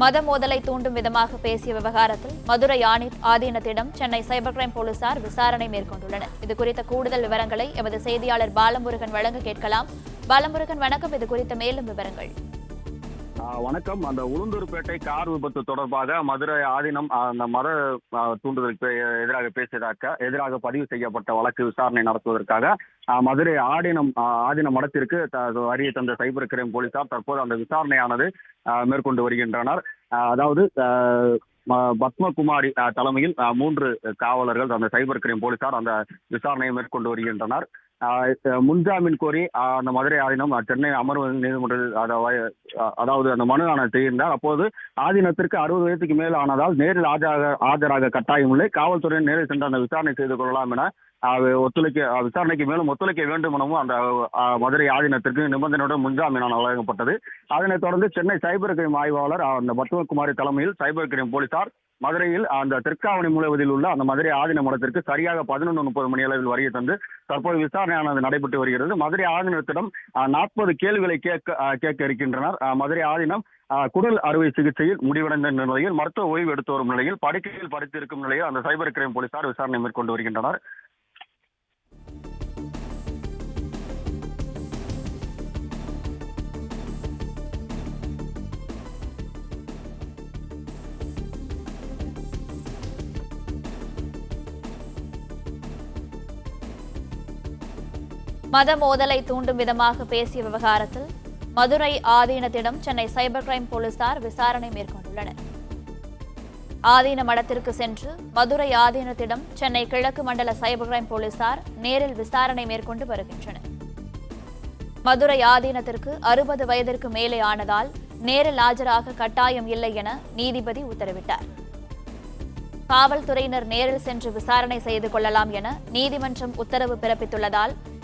மத மோதலை தூண்டும் விதமாக பேசிய விவகாரத்தில் மதுரை ஆணி ஆதீனத்திடம் சென்னை சைபர் கிரைம் போலீசார் விசாரணை மேற்கொண்டுள்ளனர். இது குறித்த கூடுதல் விவரங்களை எமது செய்தியாளர் பாலமுருகன் வழங்க கேட்கலாம். பாலமுருகன் வணக்கம். இது குறித்த மேலும் விவரங்கள். வணக்கம். அந்த உளுந்தூர்பேட்டை கார் விபத்து தொடர்பாக மதுரை ஆதீனம் அந்த மத தூண்டுதலுக்கு எதிராக பேசியதாக எதிராக பதிவு செய்யப்பட்ட வழக்கு விசாரணை நடத்துவதற்காக மதுரை ஆடினம் ஆதினம் மடத்திற்கு அறிய தந்த சைபர் கிரைம் போலீசார் தற்போது அந்த விசாரணையானது மேற்கொண்டு வருகின்றனர். அதாவது பத்மகுமாரி தலைமையில் மூன்று காவலர்கள் அந்த சைபர் கிரைம் போலீசார் அந்த விசாரணையை மேற்கொண்டு வருகின்றனர். முன்ஜாமீன் கோரி அந்த மதுரை ஆதீனம் சென்னை அமர்வு நீதிமன்றத்தில் அதாவது அந்த மனு ஆணை செய்திருந்தார் அப்போது ஆதீனத்திற்கு அறுபது வயதுக்கு மேல் ஆனதால் நேரில் ஆஜராக ஆஜராக கட்டாயம் இல்லை. காவல்துறையின் நேரில் சென்று அந்த விசாரணை செய்து கொள்ளலாம் என ஒத்துழைக்க விசாரணைக்கு மேலும் ஒத்துழைக்க வேண்டும் எனவும் அந்த மதுரை ஆதீனத்திற்கு நிபந்தனையுடன் முன்ஜாமீனான வழங்கப்பட்டது. அதனைத் தொடர்ந்து சென்னை சைபர் கிரைம் ஆய்வாளர் அந்த பத்மகுமாரி தலைமையில் சைபர் கிரைம் போலீசார் மதுரையில் அந்த தெற்காவணி முழுவதில் உள்ள அந்த மதுரை ஆதின மடத்திற்கு சரியாக பதினொன்று முப்பது மணி அளவில் வருகை தந்து தற்போது விசாரணையானது நடைபெற்று வருகிறது. மதுரை ஆதீனத்திடம் நாற்பது கேள்விகளை கேட்க கேட்க இருக்கின்றனர். மதுரை ஆதீனம் குடல் அறுவை சிகிச்சையில் முடிவடைந்த நிலையில் மருத்துவ ஓய்வு எடுத்து வரும் நிலையில் படுக்கையில் படுத்திருக்கும் நிலையில் அந்த சைபர் கிரைம் போலீசார் விசாரணை மேற்கொண்டு வருகின்றனர். மத மோதலை தூண்டும் விதமாக பேசிய விவகாரத்தில் மதுரை ஆதீனத்திடம் சென்னை சைபர் கிரைம் போலீசார் விசாரணை மேற்கொண்டுள்ளனர். ஆதீன மடத்திற்கு சென்று மதுரை ஆதீனத்திடம் சென்னை கிழக்கு மண்டல சைபர் கிரைம் போலீசார் நேரில் விசாரணை மேற்கொண்டு வருகின்றனர். மதுரை ஆதீனத்திற்கு அறுபது வயதிற்கு மேலே ஆனதால் நேரில் ஆஜராக கட்டாயம் இல்லை என நீதிபதி உத்தரவிட்டார். காவல்துறையினர் நேரில் சென்று விசாரணை செய்து கொள்ளலாம் என நீதிமன்றம் உத்தரவு பிறப்பித்துள்ளதால்